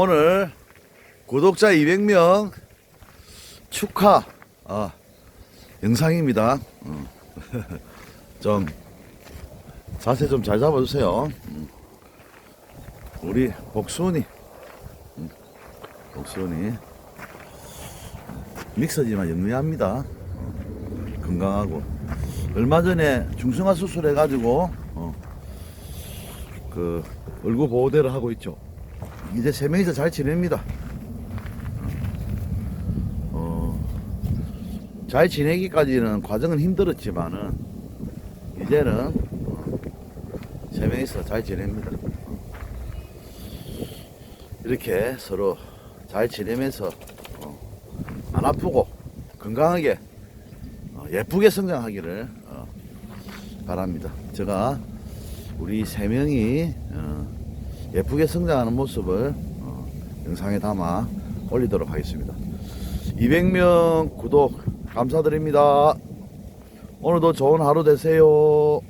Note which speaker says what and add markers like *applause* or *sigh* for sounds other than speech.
Speaker 1: 오늘 구독자 200명 축하 아, 영상입니다. 어. *laughs* 좀 자세 좀 잘 잡아주세요. 음. 우리 복순이, 음. 복순이 믹서지만 영리합니다. 어. 건강하고 얼마 전에 중성화 수술해가지고 어, 그 얼굴 보호대를 하고 있죠. 이제 세 명이서 잘 지냅니다. 어, 잘 지내기까지는 과정은 힘들었지만은 이제는 어, 세 명이서 잘 지냅니다. 이렇게 서로 잘 지내면서 어, 안 아프고 건강하게 어, 예쁘게 성장하기를 어, 바랍니다. 제가 우리 세 명이 어, 예쁘게 성장하는 모습을 어, 영상에 담아 올리도록 하겠습니다. 200명 구독 감사드립니다. 오늘도 좋은 하루 되세요.